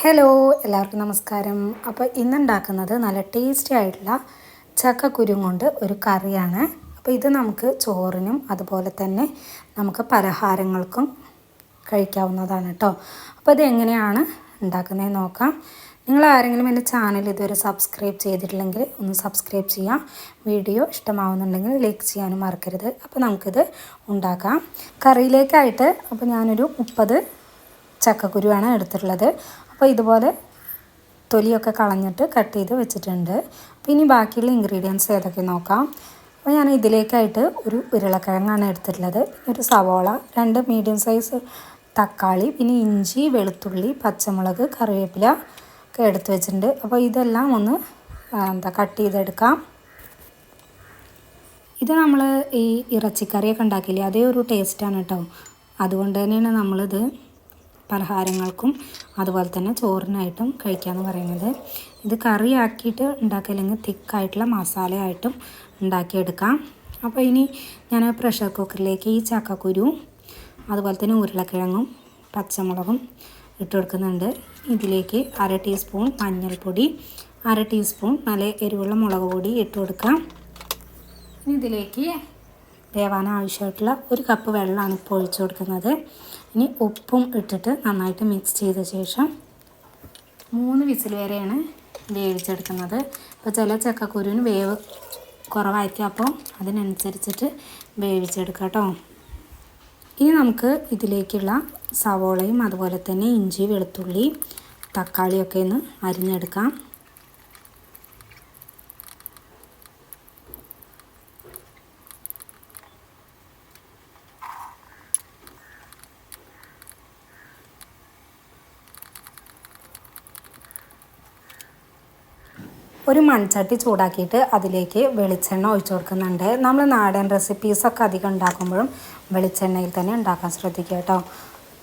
Hello എല്ലാവർക്കും നമസ്കാരം. അപ്പോൾ ഇന്നുണ്ടാക്കുന്നത് നല്ല ടേസ്റ്റി ആയിട്ടുള്ള ചക്ക കൊണ്ട് ഒരു കറിയാണ്. അപ്പോൾ ഇത് നമുക്ക് ചോറിനും അതുപോലെ തന്നെ നമുക്ക് പലഹാരങ്ങൾക്കും കഴിക്കാവുന്നതാണ് കേട്ടോ അപ്പോൾ ഇത് എങ്ങനെയാണ് ഉണ്ടാക്കുന്നത് നോക്കാം. നിങ്ങൾ ആരെങ്കിലും എന്റെ ചാനൽ ഇതുവരെ സബ്സ്ക്രൈബ് ചെയ്തിട്ടില്ലെങ്കിൽ ഒന്ന് സബ്സ്ക്രൈബ് ചെയ്യാം. വീഡിയോ ഇഷ്ടമാവുന്നുണ്ടെങ്കിൽ ലൈക്ക് ചെയ്യാനും മറക്കരുത്. അപ്പോൾ നമുക്കിത് ഉണ്ടാക്കാം. കറിയിലേക്കായിട്ട് അപ്പോൾ ഞാനൊരു മുപ്പത് ചക്കക്കുരുവാണ് എടുത്തിട്ടുള്ളത്. അപ്പോൾ ഇതുപോലെ തൊലിയൊക്കെ കളഞ്ഞിട്ട് കട്ട് ചെയ്ത് വെച്ചിട്ടുണ്ട്. അപ്പോൾ ഇനി ബാക്കിയുള്ള ഇൻഗ്രീഡിയൻസ് ഏതൊക്കെ നോക്കാം. അപ്പോൾ ഞാൻ ഇതിലേക്കായിട്ട് ഒരു ഉരുളക്കിഴങ്ങാണ് എടുത്തിട്ടുള്ളത്. ഒരു സവോള രണ്ട് മീഡിയം സൈസ് തക്കാളി പിന്നെ ഇഞ്ചി വെളുത്തുള്ളി പച്ചമുളക് കറിവേപ്പില ഒക്കെ എടുത്ത് വെച്ചിട്ടുണ്ട്. അപ്പോൾ ഇതെല്ലാം ഒന്ന് എന്താ കട്ട് ചെയ്തെടുക്കാം. ഇത് നമ്മൾ ഈ ഇറച്ചിക്കറിയൊക്കെ ഉണ്ടാക്കില്ലേ? അതേ ഒരു ടേസ്റ്റാണ് കേട്ടോ. അതുകൊണ്ട് തന്നെയാണ് നമ്മളിത് പലഹാരങ്ങൾക്കും അതുപോലെ തന്നെ ചോറിനായിട്ടും കഴിക്കാമെന്ന് പറയുന്നത്. ഇത് കറിയാക്കിയിട്ട് ഉണ്ടാക്കില്ലെങ്കിൽ തിക്കായിട്ടുള്ള മസാലയായിട്ടും ഉണ്ടാക്കിയെടുക്കാം. അപ്പോൾ ഇനി ഞാൻ പ്രഷർ കുക്കറിലേക്ക് ഈ ചക്കക്കുരു അതുപോലെ തന്നെ ഉരുളക്കിഴങ്ങും പച്ചമുളകും ഇട്ട് കൊടുക്കുന്നുണ്ട്. ഇതിലേക്ക് അര ടീസ്പൂൺ മഞ്ഞൾപ്പൊടി അര ടീസ്പൂൺ നല്ല എരിവുള്ള മുളക് പൊടി ഇട്ട് കൊടുക്കാം. ഇതിലേക്ക് വേവാൻ ആവശ്യമായിട്ടുള്ള ഒരു കപ്പ് വെള്ളമാണ് ഇപ്പോൾ ഒഴിച്ചു കൊടുക്കുന്നത്. ഇനി ഉപ്പും ഇട്ടിട്ട് നന്നായിട്ട് മിക്സ് ചെയ്ത ശേഷം മൂന്ന് വിസിൽ വരെയാണ് വേവിച്ചെടുക്കുന്നത്. അപ്പോൾ ചില ചക്കക്കുരുവിന് വേവ് കുറവായിരിക്കും. അപ്പോൾ അതിനനുസരിച്ചിട്ട് വേവിച്ചെടുക്കുക കേട്ടോ. ഇനി നമുക്ക് ഇതിലേക്കുള്ള സവോളയും അതുപോലെ തന്നെ ഇഞ്ചി വെളുത്തുള്ളി തക്കാളിയൊക്കെ ഒന്ന് അരിഞ്ഞെടുക്കാം. ഒരു മൺചട്ടി ചൂടാക്കിയിട്ട് അതിലേക്ക് വെളിച്ചെണ്ണ ഒഴിച്ചു കൊടുക്കുന്നുണ്ട്. നമ്മൾ നാടൻ റെസിപ്പീസൊക്കെ അധികം ഉണ്ടാക്കുമ്പോഴും വെളിച്ചെണ്ണയിൽ തന്നെ ഉണ്ടാക്കാൻ ശ്രദ്ധിക്കുക കേട്ടോ.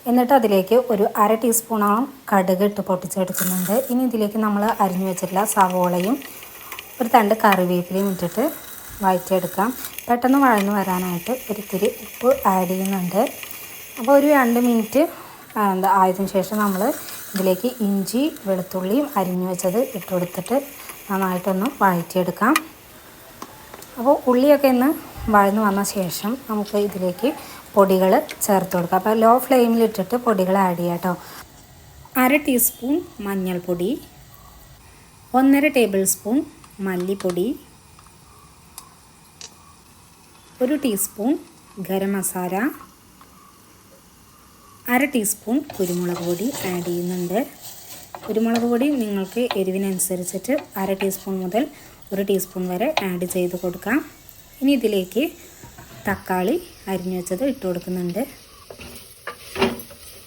എന്നിട്ട് അതിലേക്ക് ഒരു അര ടീസ്പൂണോളം കടുക് ഇട്ട് പൊട്ടിച്ചെടുക്കുന്നുണ്ട്. ഇനി ഇതിലേക്ക് നമ്മൾ അരിഞ്ഞു വെച്ചിട്ടുള്ള സവോളയും ഒരു തണ്ട് കറിവേപ്പിലയും ഇട്ടിട്ട് വഴറ്റിയെടുക്കാം പെട്ടെന്ന് വഴന്ന് വരാനായിട്ട് ഒരിത്തിരി ഉപ്പ് ആഡ് ചെയ്യുന്നുണ്ട്. അപ്പോൾ ഒരു രണ്ട് മിനിറ്റ് എന്താ ആയതിനു ശേഷം നമ്മൾ ഇതിലേക്ക് ഇഞ്ചി വെളുത്തുള്ളിയും അരിഞ്ഞു വെച്ചത് ഇട്ട് കൊടുത്തിട്ട് നന്നായിട്ടൊന്ന് വഴറ്റിയെടുക്കാം. അപ്പോൾ ഉള്ളിയൊക്കെ ഒന്ന് വഴന്ന് വന്ന ശേഷം നമുക്ക് ഇതിലേക്ക് പൊടികൾ ചേർത്ത് കൊടുക്കാം. അപ്പോൾ ലോ ഫ്ലെയിമിലിട്ടിട്ട് പൊടികൾ ആഡ് ചെയ്യാം കേട്ടോ. അര ടീസ്പൂൺ മഞ്ഞൾപ്പൊടി ഒന്നര ടേബിൾ സ്പൂൺ മല്ലിപ്പൊടി ഒരു ടീസ്പൂൺ ഗരം മസാല അര ടീസ്പൂൺ കുരുമുളക് പൊടി ആഡ് ചെയ്യുന്നുണ്ട്. കുരുമുളക് പൊടി നിങ്ങൾക്ക് എരിവിനനുസരിച്ചിട്ട് അര ടീസ്പൂൺ മുതൽ ഒരു ടീസ്പൂൺ വരെ ആഡ് ചെയ്ത് കൊടുക്കാം. ഇനി ഇതിലേക്ക് തക്കാളി അരിഞ്ഞു വെച്ചത് ഇട്ട് കൊടുക്കുന്നുണ്ട്.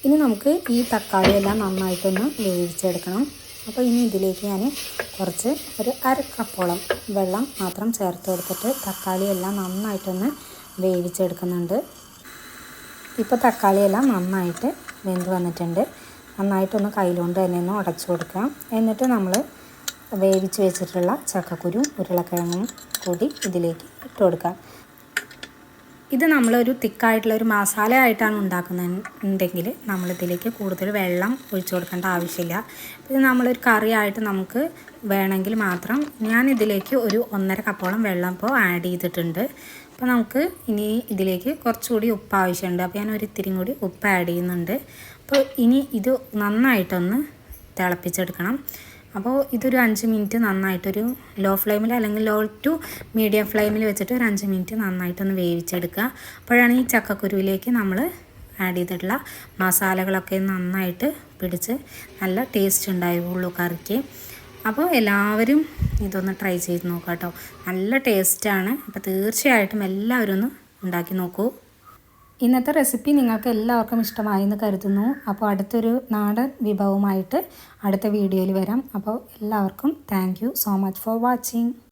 ഇനി നമുക്ക് ഈ തക്കാളി എല്ലാം നന്നായിട്ടൊന്ന് വേവിച്ചെടുക്കണം. അപ്പോൾ ഇനി ഇതിലേക്ക് ഞാൻ കുറച്ച് ഒരു അര കപ്പോളം വെള്ളം മാത്രം ചേർത്ത് കൊടുത്തിട്ട് തക്കാളി എല്ലാം നന്നായിട്ടൊന്ന് വേവിച്ചെടുക്കുന്നുണ്ട്. ഇപ്പോൾ തക്കാളിയെല്ലാം നന്നായിട്ട് വെന്ത് വന്നിട്ടുണ്ട്. നന്നായിട്ടൊന്ന് കയ്യിലുകൊണ്ട് തന്നെ ഒന്ന് ഉടച്ചു കൊടുക്കാം എന്നിട്ട് നമ്മൾ വേവിച്ച് വെച്ചിട്ടുള്ള ചക്കക്കുരു ഉരുളക്കിഴങ്ങും കൂടി ഇതിലേക്ക് ഇട്ട് കൊടുക്കാം ഇത് നമ്മളൊരു തിക്കായിട്ടുള്ള ഒരു മസാല ആയിട്ടാണ് ഉണ്ടാക്കുന്നുണ്ടെങ്കിൽ നമ്മളിതിലേക്ക് കൂടുതൽ വെള്ളം ഒഴിച്ചു കൊടുക്കേണ്ട ആവശ്യമില്ല. ഇത് നമ്മളൊരു കറിയായിട്ട് നമുക്ക് വേണമെങ്കിൽ മാത്രം ഞാൻ ഇതിലേക്ക് ഒരു ഒന്നര കപ്പോളം വെള്ളം ഇപ്പോൾ ആഡ് ചെയ്തിട്ടുണ്ട്. അപ്പോൾ നമുക്ക് ഇനി ഇതിലേക്ക് കുറച്ചുകൂടി ഉപ്പ് ആവശ്യമുണ്ട്. അപ്പോൾ ഞാൻ ഒരു ഇത്തിരി കൂടി ഉപ്പ് ആഡ് ചെയ്യുന്നുണ്ട്. അപ്പോൾ ഇനി ഇത് നന്നായിട്ടൊന്ന് തിളപ്പിച്ചെടുക്കണം. അപ്പോൾ ഇതൊരു അഞ്ച് മിനിറ്റ് നന്നായിട്ടൊരു ലോ ഫ്ലെയിമിൽ അല്ലെങ്കിൽ ലോ ടു മീഡിയം ഫ്ലെയിമിൽ വെച്ചിട്ട് ഒരു അഞ്ച് മിനിറ്റ് നന്നായിട്ടൊന്ന് വേവിച്ചെടുക്കുക. അപ്പോഴാണ് ഈ ചക്കക്കുരുവിലേക്ക് നമ്മൾ ആഡ് ചെയ്തിട്ടുള്ള മസാലകളൊക്കെ നന്നായിട്ട് പിടിച്ച് നല്ല ടേസ്റ്റ് ഉണ്ടാവുള്ളൂ കറിക്ക്. അപ്പോൾ എല്ലാവരും ഇതൊന്ന് ട്രൈ ചെയ്ത് നോക്കാം കേട്ടോ നല്ല ടേസ്റ്റാണ് അപ്പോൾ തീർച്ചയായിട്ടും എല്ലാവരും ഒന്ന് ഉണ്ടാക്കി നോക്കൂ. ഇന്നത്തെ റെസിപ്പി നിങ്ങൾക്ക് എല്ലാവർക്കും ഇഷ്ടമായി എന്ന് കരുതുന്നു. അപ്പോൾ അടുത്തൊരു നാടൻ വിഭവമായിട്ട് അടുത്ത വീഡിയോയിൽ വരാം. അപ്പോൾ എല്ലാവർക്കും thank so much for watching